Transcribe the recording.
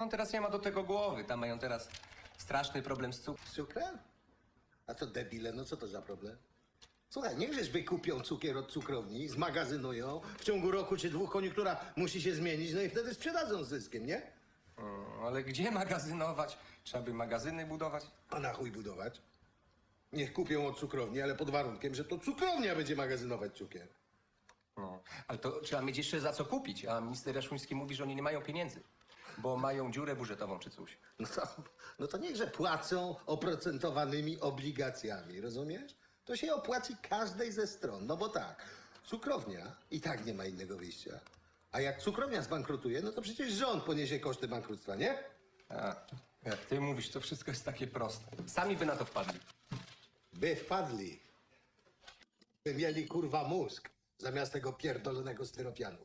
On teraz nie ma do tego głowy. Tam mają teraz straszny problem z cukrem. A to debile, no co to za problem? Słuchaj, niechżeś wykupią cukier od cukrowni, zmagazynują, w ciągu roku czy dwóch koniunktura musi się zmienić, no i wtedy sprzedadzą z zyskiem, nie? Mm, Ale gdzie magazynować? Trzeba by magazyny budować? A na chuj budować? Niech kupią od cukrowni, ale pod warunkiem, że to cukrownia będzie magazynować cukier. No, ale to trzeba mieć jeszcze za co kupić, a minister Jaszuński mówi, że oni nie mają pieniędzy, bo mają dziurę budżetową czy coś. No to, no to niechże płacą oprocentowanymi obligacjami, rozumiesz? To się opłaci każdej ze stron, no bo tak, cukrownia i tak nie ma innego wyjścia. A jak cukrownia zbankrutuje, no to przecież rząd poniesie koszty bankructwa, nie? A, jak ty mówisz, to wszystko jest takie proste. Sami by na to wpadli. By wpadli. By mieli kurwa mózg zamiast tego pierdolonego styropianu.